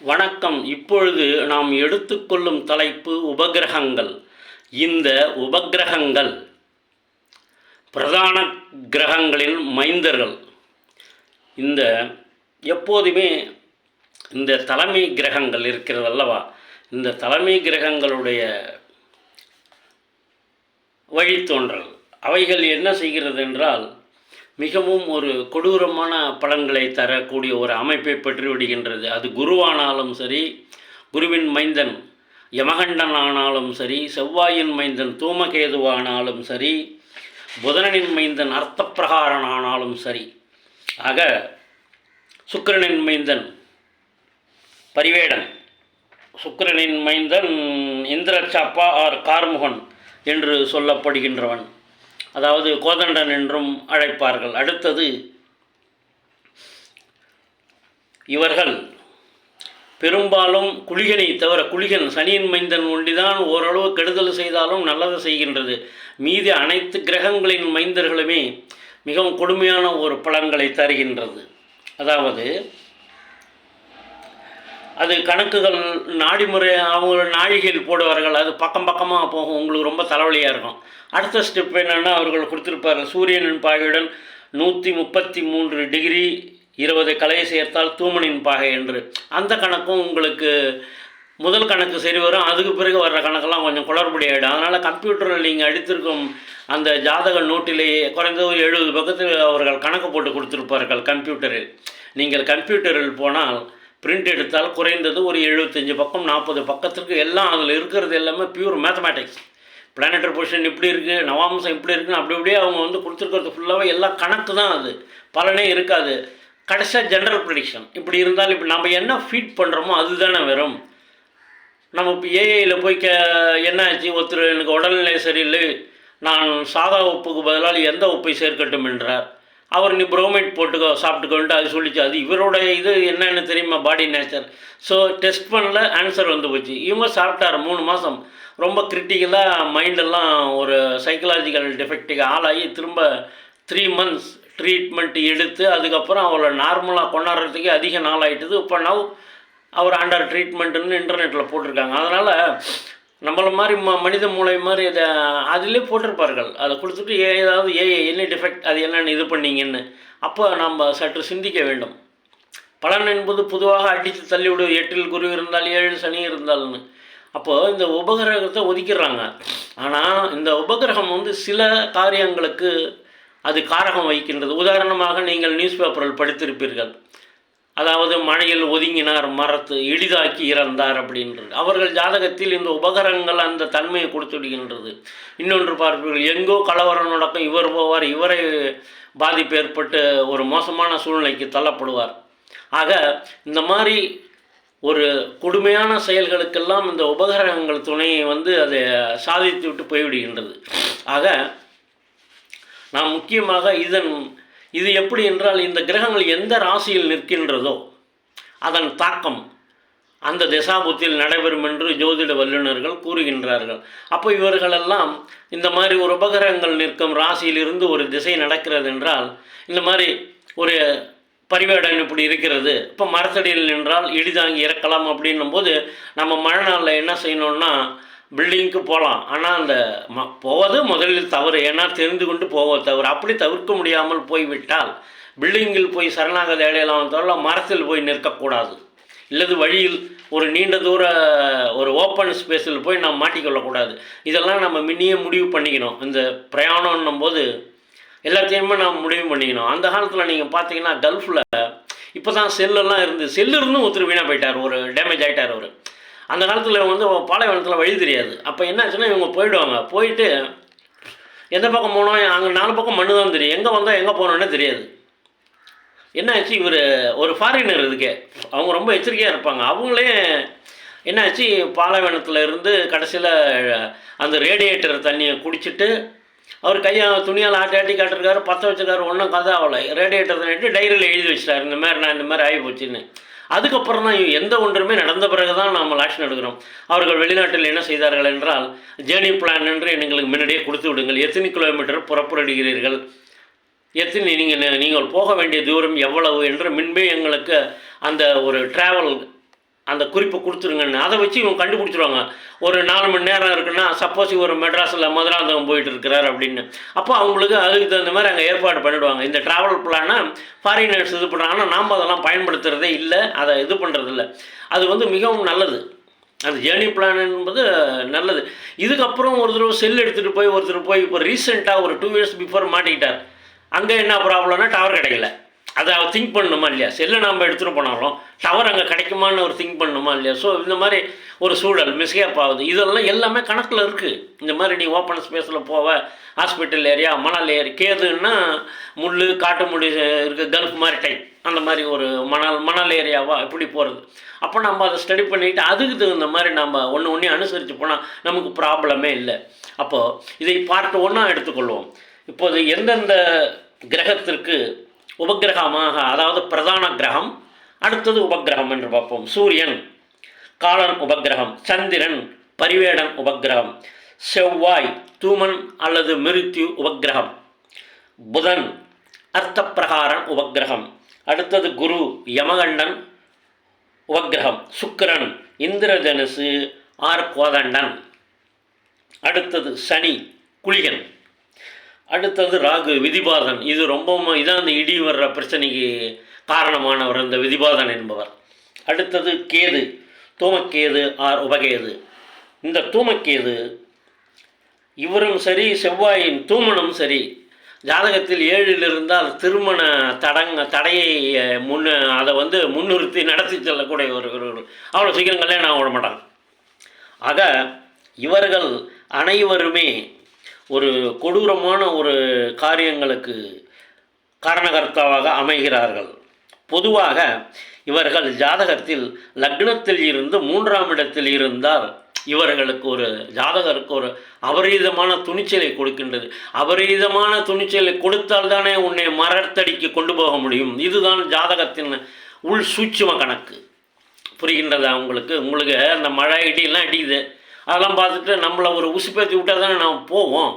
வணக்கம். இப்பொழுது நாம் எடுத்துக்கொள்ளும் தலைப்பு உபகிரகங்கள். இந்த உபகிரகங்கள் பிரதான கிரகங்களின் மைந்தர்கள். இந்த எப்போதுமே இந்த தலைமை கிரகங்கள் இருக்கிறது அல்லவா? இந்த தலைமை கிரகங்களுடைய வழித்தோன்றல். அவைகள் என்ன செய்கிறது என்றால் மிகவும் ஒரு கொடூரமான பலன்களை தரக்கூடிய ஒரு அமைப்பை பெற்று விடுகின்றது. அது குருவானாலும் சரி குருவின் மைந்தன் யமகண்டன் ஆனாலும் சரி செவ்வாயின் மைந்தன் தூமகேதுவானாலும் சரி புதனனின் மைந்தன் அர்த்தப்பிரகாரன் ஆனாலும் சரி. ஆக சுக்கிரனின் மைந்தன் பரிவேடன். சுக்கிரனின் மைந்தன் இந்திரச்சாப்பா ஆர் கார்முகன் என்று சொல்லப்படுகின்றவன். அதாவது கோதண்டன் என்றும் அழைப்பார்கள். அடுத்தது இவர்கள் பெரும்பாலும் குளிகனை தவிர குளிகன் சனியின் மைந்தன் ஒண்டிதான் ஓரளவு கெடுதல் செய்தாலும் நல்லது செய்கின்றது. மீதி அனைத்து கிரகங்களின் மைந்தர்களுமே மிகவும் கொடுமையான ஒரு பலன்களை தருகின்றது. அதாவது அது கணக்குகள் நாடிமுறை அவங்க நாழிகையில் போடுவார்கள். அது பக்கம் பக்கமாக போகும். உங்களுக்கு ரொம்ப தலைவலியாக இருக்கும். அடுத்த ஸ்டெப் என்னென்னா அவர்கள் கொடுத்துருப்பார்கள். சூரியனின் பாகையுடன் நூற்றி முப்பத்தி மூன்று டிகிரி இருபது கலையை சேர்த்தால் தூமனின் பாகை என்று. அந்த கணக்கும் உங்களுக்கு முதல் கணக்கு சரி வரும். அதுக்கு பிறகு வர்ற கணக்கெல்லாம் கொஞ்சம் குளறுபடி ஆகிடும் அதனால் கம்ப்யூட்டரில் நீங்கள் அடித்திருக்கும் அந்த ஜாதக நோட்டிலேயே குறைந்தது ஒரு எழுபது பக்கத்தில் அவர்கள் கணக்கு போட்டு கொடுத்துருப்பார்கள் கம்ப்யூட்டரில். நீங்கள் கம்ப்யூட்டரில் போனால் பிரிண்ட் எடுத்தால் குறைந்தது ஒரு எழுபத்தஞ்சு பக்கம் நாற்பது பக்கத்திற்கு எல்லாம் அதில் இருக்கிறது எல்லாமே பியூர் மேத்தமேட்டிக்ஸ் பிளானட்டரி பொசிஷன் இப்படி இருக்குது நவாம்சம் இப்படி இருக்குன்னு அப்படி அப்படியே அவங்க வந்து கொடுத்துருக்கிறது ஃபுல்லாகவே எல்லாம் கணக்கு தான் அது. பலனே இருக்காது. கடைசியாக ஜென்ரல் ப்ரிடிக்ஷன் இப்படி இருந்தாலும் இப்போ நம்ம என்ன ஃபீட் பண்ணுறோமோ அதுதானே வரும். நம்ம இப்போ ஏஐயில் போய் கே என்ன ஆச்சு? ஒருத்தர் எனக்கு உடல்நிலை சரியில்லை. நான் சாதா உப்புக்கு பதிலாக எந்த உப்பை சேர்க்கட்டும் என்றார். அவர் நீ புரோமைட் போட்டுக்கோ சாப்பிட்டுக்கோன்ட்டு அது சொல்லிச்சு. அது இவரோட இது என்னென்னு தெரியுமா? பாடி நேச்சர் ஸோ டெஸ்ட் பண்ணல ஆன்சர் வந்து போச்சு. இவங்க சாப்பிட்டார் மூணு மாதம் ரொம்ப கிரிட்டிக்கலாக மைண்டெல்லாம் ஒரு சைக்கலாஜிக்கல் டிஃபெக்ட்டுக்கு ஆளாகி திரும்ப த்ரீ மந்த்ஸ் ட்ரீட்மெண்ட் எடுத்து அதுக்கப்புறம் அவளை நார்மலாக கொண்டாடுறதுக்கே அதிக நாள் ஆகிட்டுது இப்போ நவ் அவர் அண்டர் ட்ரீட்மெண்ட்டுன்னு இன்டர்நெட்டில் போட்டிருக்காங்க. அதனால் நம்மள மாதிரி ம மனித மூளை மாதிரி அதை அதிலே போட்டிருப்பார்கள். அதை கொடுத்துட்டு ஏ ஏதாவது ஏ என்ன டிஃபெக்ட் அது என்னென்னு இது பண்ணீங்கன்னு அப்போ நம்ம சற்று சிந்திக்க வேண்டும். பலன் என்பது பொதுவாக அடித்து தள்ளிவிடு எட்டில் குரு இருந்தால் ஏழு சனி இருந்தால்னு. அப்போது இந்த உபகிரகத்தை ஒதுக்கிடுறாங்க. ஆனால் இந்த உபகிரகம் வந்து சில காரியங்களுக்கு அது காரகம் வைக்கின்றது உதாரணமாக நீங்கள் நியூஸ் பேப்பரில் படித்திருப்பீர்கள். அதாவது மழையில் ஒதுங்கினார் மரத்து எளிதாக்கி இறந்தார் அப்படின்றது. அவர்கள் ஜாதகத்தில் இந்த உபகரங்கள் அந்த தன்மையை கொடுத்து விடுகின்றது இன்னொன்று பார்ப்பீர்கள் எங்கோ கலவரம் நடக்கும் இவர் போவார் இவரை பாதிப்பு ஏற்பட்டு ஒரு மோசமான சூழ்நிலைக்கு தள்ளப்படுவார். ஆக இந்த மாதிரி ஒரு கொடுமையான செயல்களுக்கெல்லாம் இந்த உபகரணங்கள் துணையை வந்து அதை சாதித்து விட்டு போய்விடுகின்றது. ஆக நாம் முக்கியமாக இதன் இது எப்படி என்றால் இந்த கிரகங்கள் எந்த ராசியில் நிற்கின்றதோ அதன் தாக்கம் அந்த திசாபுத்தியில் நடைபெறும் என்று ஜோதிட வல்லுநர்கள் கூறுகின்றார்கள். அப்போ இவர்களெல்லாம் இந்த மாதிரி ஒரு உபகிரகங்கள் நிற்கும் ராசியிலிருந்து ஒரு திசை நடக்கிறது என்றால் இந்த மாதிரி ஒரு பரிவேடன் இப்படி இருக்கிறது. இப்போ மரத்தடியில் நின்றால் இடிதாங்கி இறக்கலாம் அப்படின்னும் போது நம்ம மழை நாளில் என்ன செய்யணும்னா பில்டிங்க்கு போகலாம் ஆனால் அந்த ம போவது முதலில் தவறு. ஏன்னா தெரிந்து கொண்டு போவது தவறு. அப்படி தவிர்க்க முடியாமல் போய்விட்டால் பில்டிங்கில் போய் சரணாகதி அடையலாம் தவிர மரத்தில் போய் நிற்கக்கூடாது. இல்லது வழியில் ஒரு நீண்ட தூர ஒரு ஓப்பன் ஸ்பேஸில் போய் நாம் மாட்டிக்கொள்ளக்கூடாது இதெல்லாம் நம்ம முன்னையே முடிவு பண்ணிக்கணும். இந்த பிரயாணம்னும் போது எல்லாத்தையுமே நாம் முடிவு பண்ணிக்கணும். அந்த காலத்தில் நீங்கள் பார்த்தீங்கன்னா கல்ஃபில் இப்போ தான் செல்லெல்லாம் இருந்து செல்லு இருந்தும் ஒருத்தர் வீணாக போயிட்டார். ஒரு டேமேஜ் ஆகிட்டார் அவர். அந்த காலத்தில் வந்து பாலைவனத்தில் வழி தெரியாது. அப்போ என்னாச்சுன்னா இவங்க போயிடுவாங்க. போயிட்டு எந்த பக்கம் போனோம்? அங்கே நாலு பக்கம் மண்ணு தான் தெரியும். எங்கே வந்தால் எங்கே போனோன்னே தெரியாது. என்னாச்சு? இவர் ஒரு ஃபாரினர் இதுக்கே. அவங்க ரொம்ப எச்சரிக்கையாக இருப்பாங்க. அவங்களே என்னாச்சு? பாலைவனத்தில் இருந்து கடைசியில் அந்த ரேடியேட்டர் தண்ணியை குடிச்சிட்டு அவர் கையை துணியால் ஆட்டி ஆட்டி காட்டிருக்காரு. பற்ற வச்சிருக்காரு. ஒன்றும் கதை ஆகலை. ரேடியேட்டர் தண்ணிட்டு டைரியில் எழுதி வச்சிட்டாரு. இந்த மாதிரி நான் இந்த மாதிரி ஆகி போச்சுன்னு. அதுக்கப்புறம் தான் எந்த ஒன்றுமே நடந்த பிறகு தான் நாம் ஆக்ஷன் எடுக்கிறோம். அவர்கள் வெளிநாட்டில் என்ன செய்தார்கள் என்றால் ஜேர்னி பிளான் என்று எங்களுக்கு முன்னாடியே கொடுத்து விடுங்கள். எத்தனை கிலோமீட்டர் புறப்படுகிறீர்கள்? எத்தனை நீங்கள் நீங்கள் போக வேண்டிய தூரம் எவ்வளவு? என்று முன்பே எங்களுக்கு அந்த ஒரு ட்ராவல் அந்த குறிப்பை கொடுத்துருங்கன்னு. அதை வச்சு இவங்க கண்டுபிடிச்சிருவாங்க. ஒரு நாலு மணி நேரம் இருக்குன்னா சப்போஸ் இவர் மெட்ராஸில் மதுராந்தகம் போயிட்டு இருக்கிறார் அப்படின்னு. அப்போ அவங்களுக்கு அதுக்கு தகுந்த மாதிரி அங்கே ஏற்பாடு பண்ணிடுவாங்க. இந்த ட்ராவல் பிளானை ஃபாரினர்ஸ் இது பண்ணுறாங்கன்னா நாம் அதெல்லாம் பயன்படுத்துகிறதே இல்லை. அதை இது பண்ணுறதில்ல அது வந்து மிகவும் நல்லது. அது ஜேர்னி பிளான் என்பது நல்லது. இதுக்கப்புறம் ஒரு தடவை செல் எடுத்துகிட்டு போய் ஒருத்தர் போய் இப்போ ரீசெண்டாக ஒரு டூ இயர்ஸ் பிஃபோர் மாட்டிக்கிட்டார். அங்கே என்ன ப்ராப்ளம்னா டவர் கிடைக்கல. அதை அவர் திங்க் பண்ணணுமா இல்லையா? செல்லை நம்ம எடுத்துகிட்டு போனாலும் டவர் அங்கே கிடைக்குமான்னு ஒரு திங்க் பண்ணணுமா இல்லையா? ஸோ இந்த மாதிரி ஒரு சூழல் மிஸ்கேப் ஆகுது இதெல்லாம் எல்லாமே கணக்கில் இருக்குது இந்த மாதிரி நீ ஓப்பன் ஸ்பேஸில் போவ ஹாஸ்பிட்டல் ஏரியா மணல் ஏரி கேதுன்னா முள் காட்டு முடி இருக்குது கல்ஃப் மாதிரி டைப் அந்த மாதிரி ஒரு மணல் மணல் ஏரியாவா இப்படி போகிறது அப்போ நம்ம அதை ஸ்டடி பண்ணிக்கிட்டு அதுக்கு தகுந்த மாதிரி நம்ம ஒன்று ஒன்றே அனுசரித்து போனால் நமக்கு ப்ராப்ளமே இல்லை. அப்போது இதை பார்ட் ஒன்றா எடுத்துக்கொள்வோம். இப்போது எந்தெந்த கிரகத்திற்கு உபகிரகமாக அதாவது பிரதான கிரகம். அடுத்தது உபகிரகம் என்று பார்ப்போம். சூரியன் காலன் உபகிரகம் சந்திரன் பரிவேடன் உபகிரகம் செவ்வாய் தூமன் அல்லது மிருத்யு உபகிரகம் புதன் அர்த்தப்பிரகாரன் உபகிரகம் அடுத்தது குரு யமகண்டன் உபகிரகம் சுக்கிரன் இந்திரதனுசு ஆர் கோதண்டன். அடுத்தது சனி குளிகன். அடுத்தது ராகு விதிபாதன். இது ரொம்பவும் இதான் அந்த இடி வர்ற பிரச்சனைக்கு காரணமானவர் இந்த விதிபாதன் என்பவர். அடுத்தது கேது. தூமக்கேது ஆர் உபகேது. இந்த தூமக்கேது இவரும் சரி செவ்வாயின் தூமனும் சரி ஜாதகத்தில் ஏழில் இருந்தால் திருமண தடங்க தடையை முன் அதை வந்து முன்னிறுத்தி நடத்தி செல்லக்கூடிய ஒரு ஒரு- அவ்வளோ சீக்கிரம் கல்யாணம் ஆக விட மாட்டாங்க ஆக இவர்கள் அனைவருமே ஒரு கொடூரமான ஒரு காரியங்களுக்கு காரணகர்த்தாவாக அமைகிறார்கள். பொதுவாக இவர்கள் ஜாதகத்தில் லக்னத்தில் இருந்து மூன்றாம் இடத்தில் இருந்தால் இவர்களுக்கு ஒரு ஜாதகருக்கு ஒரு அபரீதமான துணிச்சலை கொடுக்கின்றது. அபரீதமான துணிச்சலை கொடுத்தால் தானே உன்னை மரத்தடிக்கு கொண்டு போக முடியும். இதுதான் ஜாதகத்தின் உள் சூட்சும கணக்கு. புரிகின்றதா உங்களுக்கு? உங்களுக்கு அந்த மழை இடியெல்லாம் அடிக்குது. அதெல்லாம் பார்த்துட்டு நம்மளை ஒரு உசுப்பேற்றி விட்டால் தானே நாம் போவோம்.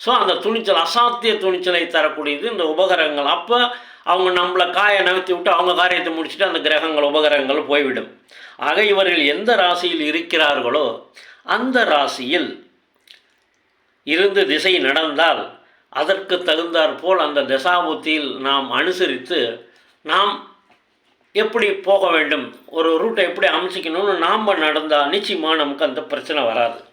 ஸோ அந்த துணிச்சல் அசாத்திய துணிச்சலை தரக்கூடியது இந்த உபகரணங்கள். அப்போ அவங்க நம்மளை காயை நகர்த்தி விட்டு அவங்க காரியத்தை முடிச்சுட்டு அந்த கிரகங்கள் உபகரணங்கள் போய்விடும். ஆக இவர்கள் எந்த ராசியில் இருக்கிறார்களோ அந்த ராசியில் இருந்து திசை நடந்தால் அதற்கு தகுந்தாற்போல் அந்த தசாபுத்தியில் நாம் அனுசரித்து நாம் எப்படி போக வேண்டும்? ஒரு ரூட்டை எப்படி அமைச்சிக்கணும்னு நாம் நடந்தால் நிச்சயமாக நமக்கு அந்த பிரச்சனை வராது.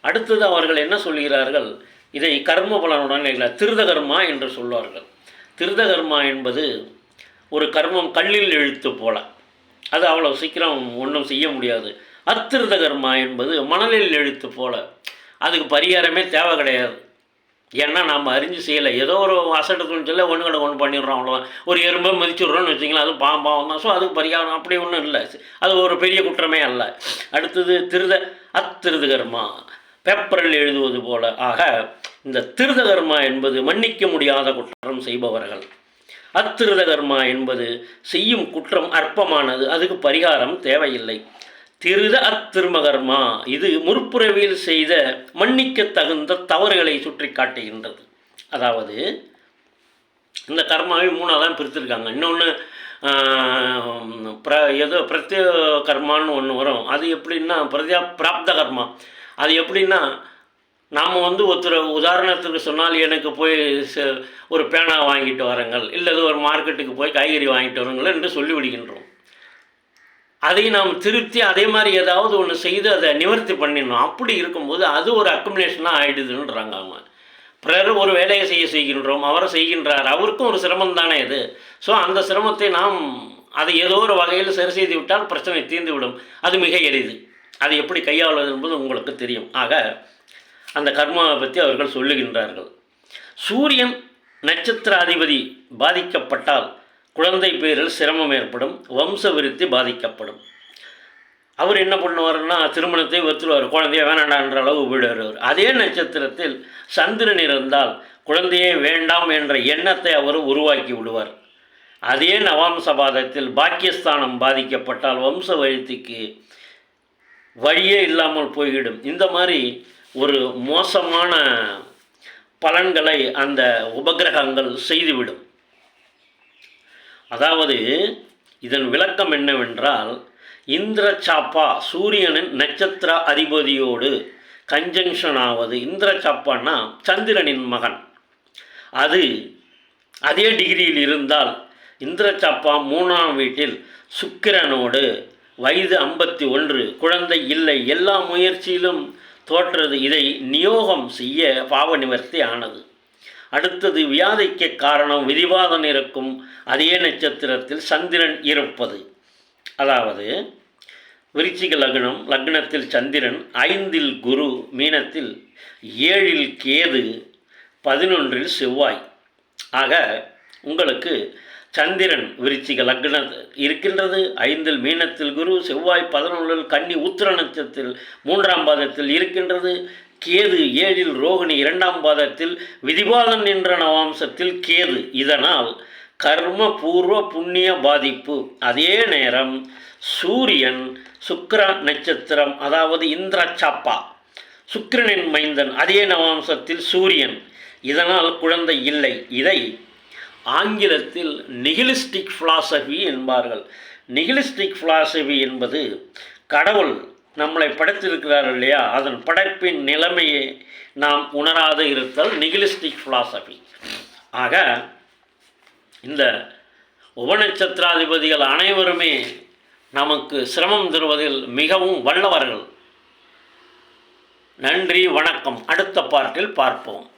அடுத்தது அவர்கள் என்ன சொல்கிறார்கள் இதை கர்ம பலனுடன் இல்லை திருதகர்மா என்று சொல்வார்கள். திருதகர்மா என்பது ஒரு கர்மம் கல்லில் எழுத்து போல. அது அவ்வளோ சீக்கிரம் ஒன்றும் செய்ய முடியாது. அத்திருத கர்மா என்பது மணலில் எழுத்து போல. அதுக்கு பரிகாரமே தேவை கிடையாது. ஏன்னா நம்ம அறிஞ்சு செய்யலை. ஏதோ ஒரு அசட்டத்துன்னு சொல்ல ஒன்று கடை ஒன்று பண்ணிடுறோம் அவ்வளோதான் ஒரு எறும்பை மதிச்சுடுறோன்னு வச்சிங்களேன் அது பாம்பாவம் தான். ஸோ அதுக்கு பரிகாரம் அப்படி ஒன்றும் இல்லை. அது ஒரு பெரிய குற்றமே அல்ல. அடுத்தது திருத அத்திருத கர்மா பேப்பரில் எழுதுவது போல. ஆக இந்த திருத கர்மா என்பது மன்னிக்க முடியாத குற்றம் செய்பவர்கள். அத்திருத கர்மா என்பது செய்யும் குற்றம் அற்பமானது. அதுக்கு பரிகாரம் தேவையில்லை. திருத அத்திருமகர்மா இது முற்புறவியில் செய்த மன்னிக்க தகுந்த தவறுகளை சுற்றி காட்டுகின்றது. அதாவது இந்த கர்மாவை மூணாக தான் பிரித்திருக்காங்க இன்னொன்று பிர ஏதோ பிரத்யோ கர்மான்னு ஒன்று வரும். அது எப்படின்னா பிரத்யா பிராப்த கர்மா. அது எப்படின்னா நாம் வந்து ஒருத்தர் உதாரணத்துக்கு சொன்னால் எனக்கு போய் ச- ஒரு பேனா வாங்கிட்டு வரங்கள். இல்லது ஒரு மார்க்கெட்டுக்கு போய் காய்கறி வாங்கிட்டு வரங்கள் என்று சொல்லி விடுகின்றோம் அதை நாம் திருத்தி அதே மாதிரி ஏதாவது ஒன்று செய்து அதை நிவர்த்தி பண்ணிடணும். அப்படி இருக்கும்போது அது ஒரு அக்குமுலேஷனாக ஆகிடுதுன்றாங்க அவங்க. பிறர் ஒரு வேலையை செய்ய செய்கின்றோம் அவர் செய்கின்றார். அவருக்கும் ஒரு சிரமம் தானே இது. ஸோ அந்த சிரமத்தை நாம் அதை ஏதோ ஒரு வகையில் சரி செய்து விட்டால் பிரச்சனை தீர்ந்து விடும் அது மிக எளிது. அதை எப்படி கையாளுவது என்பது உங்களுக்கு தெரியும். ஆக அந்த கர்மாவை பற்றி அவர்கள் சொல்லுகின்றார்கள். சூரியன் நட்சத்திர அதிபதி பாதிக்கப்பட்டால் குழந்தை பேரில் சிரமம் ஏற்படும் வம்ச விருத்தி பாதிக்கப்படும். அவர் என்ன பண்ணுவாருன்னா திருமணத்தை வெத்துருவார் குழந்தைய வேணாண்டான்ற அளவு விடுவார் அவர் அதே நட்சத்திரத்தில் சந்திரன் இருந்தால் குழந்தையே வேண்டாம் என்ற எண்ணத்தை அவர் உருவாக்கி விடுவார். அதே நவாம் சபாதத்தில் பாக்கியஸ்தானம் பாதிக்கப்பட்டால் வம்ச வழித்திக்கு வழியே இல்லாமல் போய்விடும். இந்த மாதிரி ஒரு மோசமான பலன்களை அந்த உபகிரகங்கள் செய்துவிடும். அதாவது இதன் விளக்கம் என்னவென்றால் இந்திர சாப்பா சூரியனின் நட்சத்திர அதிபதியோடு கன்ஜங்ஷன் ஆவது. இந்திர சாப்பான்னா சந்திரனின் மகன். அது அதே டிகிரியில் இருந்தால் இந்திர சாப்பா மூணாம் வீட்டில் சுக்கிரனோடு வயது ஐம்பத்தி ஒன்று குழந்தை இல்லை எல்லா முயற்சியிலும் தோற்றது. இதை நியோகம் செய்ய பாவ நிவர்த்தி ஆனது. அடுத்தது வியாதிக்கு காரணம் விதிவாதம் இருக்கும். அதே நட்சத்திரத்தில் சந்திரன் இருப்பது. அதாவது விருச்சிக லக்னம் லக்னத்தில் சந்திரன் ஐந்தில் குரு மீனத்தில் ஏழில் கேது பதினொன்றில் செவ்வாய். ஆக உங்களுக்கு சந்திரன் விருச்சிக லக்ன இருக்கின்றது. ஐந்தில் மீனத்தில் குரு செவ்வாய் பதினொன்றில் கன்னி உத்திர நட்சத்திரத்தில் மூன்றாம் பாதத்தில் இருக்கின்றது. கேது ஏழில் ரோகிணி இரண்டாம் பாதத்தில் விதிபாதன் என்ற நவாம்சத்தில் கேது. இதனால் கர்ம பூர்வ புண்ணிய பாதிப்பு. அதே நேரம் சூரியன் சுக்கர நட்சத்திரம் அதாவது இந்திர சாப்பா சுக்கிரனின் மைந்தன் அதே நவாம்சத்தில் சூரியன். இதனால் குழந்தை இல்லை. இதை ஆங்கிலத்தில் நிகிலிஸ்டிக் ஃபிலாசபி என்பார்கள். நிகிலிஸ்டிக் ஃபிலாசபி என்பது கடவுள் நம்மளை படைத்திருக்கிறார் இல்லையா? அதன் படைப்பின் நிலைமையை நாம் உணராது இருத்தல் நிகிலிஸ்டிக் ஃபிலாசபி ஆக இந்த உபநட்சத்திராதிபதிகள் அனைவருமே நமக்கு சிரமம் தருவதில் மிகவும் வல்லவர்கள். நன்றி வணக்கம். அடுத்த பார்ட்டில் பார்ப்போம்.